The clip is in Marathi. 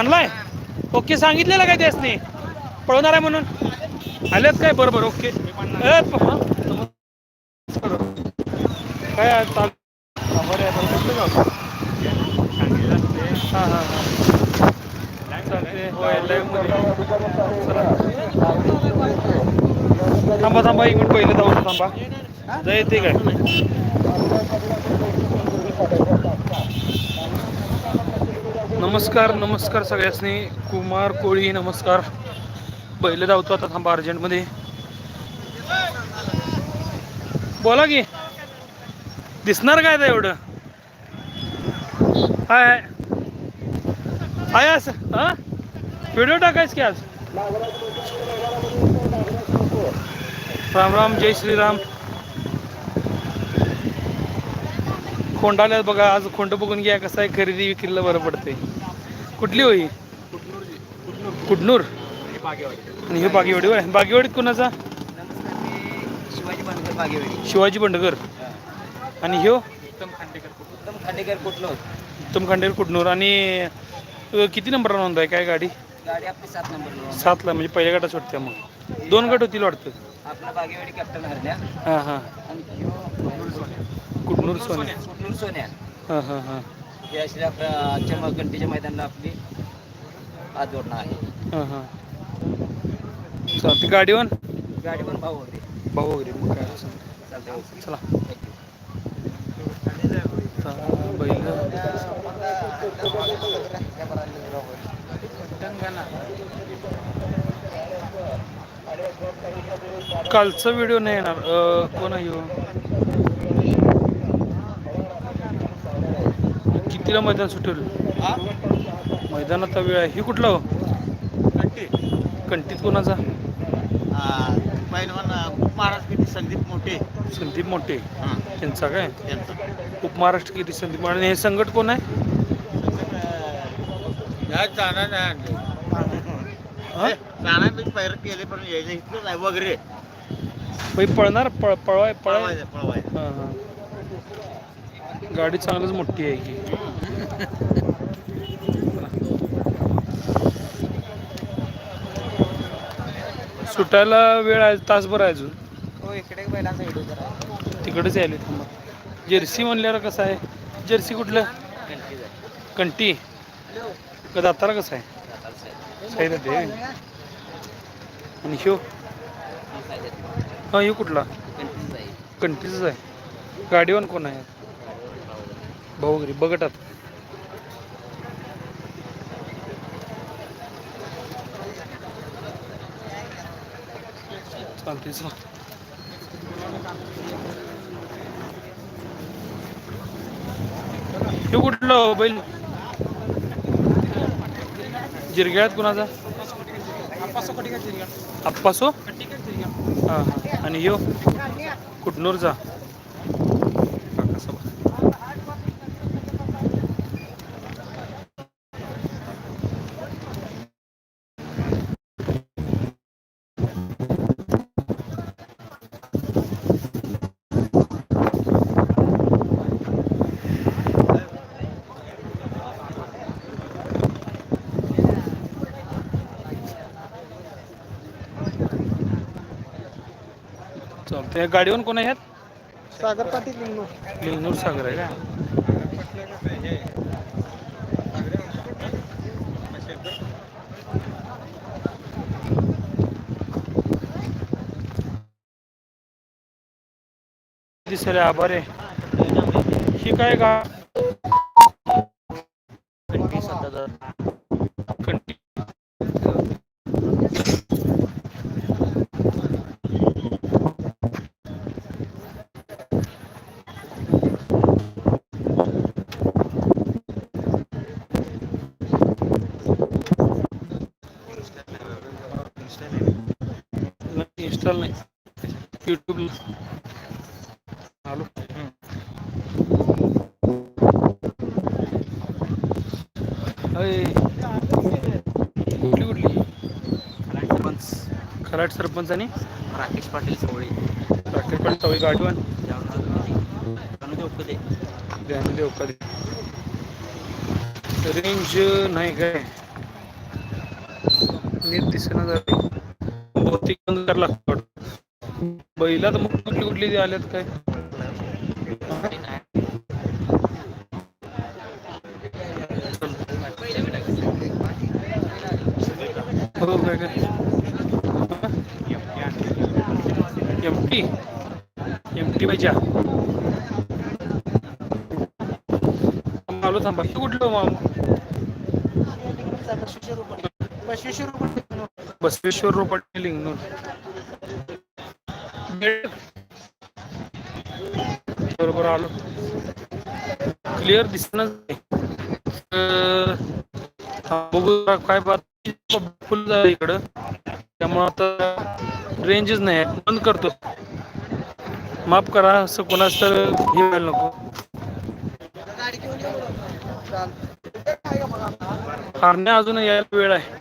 आणलाय? ओके सांगितलेलं काय त्यासनी? पळवणार आहे म्हणून. आलेत काय? बरोबर ओके. काय चाल- बरं होय, थांबा थांबा एक मिनिट पहिले जाऊ थांबा. जय येते काय? नमस्कार नमस्कार सगळ्यांनी कुमार कोळी नमस्कार. बैल धावतो आता थांबा अर्जंटमध्ये. बोला की. दिसणार काय आता एवढं? हाय हाय. हाय असं हा? व्हिडिओ टाकायच की आज? राम राम जय श्रीराम. खोंडाल्यात बघा आज खोंड बघून घ्या कसं आहे खरेदी विक्रीला बरं पडते कुठली होई? कुडनूर आणि हे बागेवाडी होय बागेवाडीत कुणाचा? शिवाजी बंडगर आणि ह्यो? उत्तम खांडेकर कुडनूर आणि किती नंबर नोंद आहे? काय गाडी? गाडी आपली सात नंबर सातला म्हणजे पहिल्या गटात सुटते मग. दोन गट होतील वाटतं. आपला बागेवाडी कॅप्टन हरण्या हां हां कुडनूर सोन्या. हां हां हां. हे आपल्या आजच्या घंटीच्या मैदानाला आपली हात जोडणं आहे. हां हां. चालते गाडीवर गाडी पण? भाऊ होते. भाऊ वगैरे. मग काय असेल. चालते चला. आता बैल. कालचा व्हिडिओ नाही येणार. अ, कोण आहे ह्यो? कितीला मैदान सुटेल. मैदानाचा वेळ आहे. ही कुठला हो? कंटीत कोणाचा? पहिलवान महाराष्ट्र संदीप मोठे. संदीप मोठे. हां. त्यांचा काय? त्यांचं उपमहाराष्ट्र किती? संदीप आणि हे संकट कोण आहे? जाणार नाही हा? जाणार पैर केले पण इथलं नाही वगैरे. बाई पळणार? पळ पळवाय पळवाय पळवायचं पळवायचं. हां. गाडी चांगलीच मोठी आहे की. सुटायला वेळ आहे तासभर आहे अजून. हो तिकडेच यायले थांबा. जर्सी म्हणल्यावर कसं आहे? जर्सी कुठलं? कंटी का दातारा कसं आहे? ते आणि ह्यो? हां ह्यो कुठला? कंटीच आहे. गाडीवर कोण आहे? भाऊ घरी बघटात चालते हे कुठलं हो बैल? जिरग्यात कुणाचा? आप्पासो हां हां. आणि यो कुठनूरचा चालतंय. गाडीवर कोण आहे ह्यात सागर पाटील लिंगू लिंगनूर सागर आहे का? दिसायला आभार आहे ही काय का कंटी इन्स्टॉल नाही. यूट्यूब कुठली कुठली? सरपंच. खराट सरपंच आणि? राकेश पाटील सोळी राकेश पण चौई गाठवण. उपदे ध्यान देव कधी रेंज नाही काय? नीट दिसेना झाली बहुतेक बंद करायला लागतं. बैला तर मग कुठली कुठली आल्यात काय? हो काय काय? M T? एम टी पाहिजे. आलो थांबा. कुठलं माम? बसवेश्वर रोपट लिंगणूर बरोबर आलो. क्लिअर दिसणार बघू काय बात फुल झालं इकडं. त्यामुळं आता रेंजच नाही आहे बंद करतो. माफ करा असं कोणाच तर हे व्हायला नको. हारण्या अजून यायला वेळ आहे.